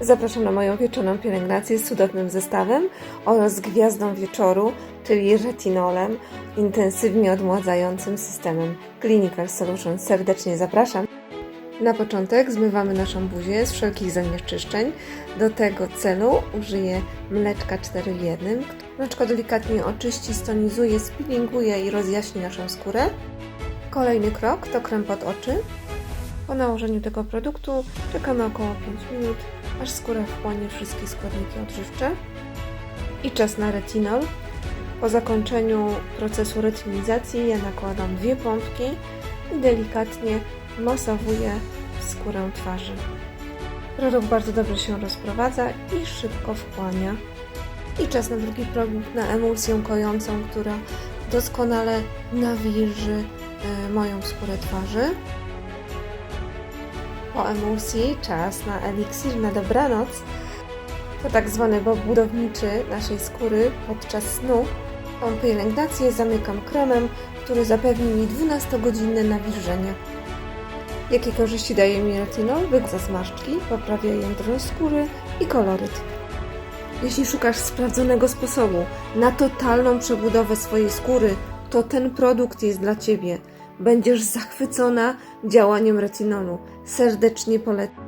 Zapraszam na moją wieczorną pielęgnację z cudownym zestawem oraz gwiazdą wieczoru, czyli retinolem, intensywnie odmładzającym systemem Clinical Solution. Serdecznie zapraszam. Na początek zmywamy naszą buzię z wszelkich zanieczyszczeń. Do tego celu użyję mleczka 4 w 1. Mleczko delikatnie oczyści, stonizuje, spilinguje i rozjaśni naszą skórę. Kolejny krok to krem pod oczy. Po nałożeniu tego produktu czekamy około 5 minut, aż skóra wchłonie wszystkie składniki odżywcze. I czas na retinol. Po zakończeniu procesu retinizacji ja nakładam dwie pompki i delikatnie masowuję skórę twarzy. Produkt bardzo dobrze się rozprowadza i szybko wchłania. I czas na drugi produkt, na emulsję kojącą, która doskonale nawilży e, moją skórę twarzy. Po emulsji czas na eliksir na dobranoc. To tak zwany bob budowniczy naszej skóry podczas snu. Tą pielęgnację zamykam kremem, który zapewni mi 12-godzinne nawilżenie. Jakie korzyści daje mi retinol? Wygładza zmarszczki, poprawia jędrność skóry i koloryt. Jeśli szukasz sprawdzonego sposobu na totalną przebudowę swojej skóry, to ten produkt jest dla Ciebie. Będziesz zachwycona działaniem retinolu. Serdecznie polecam.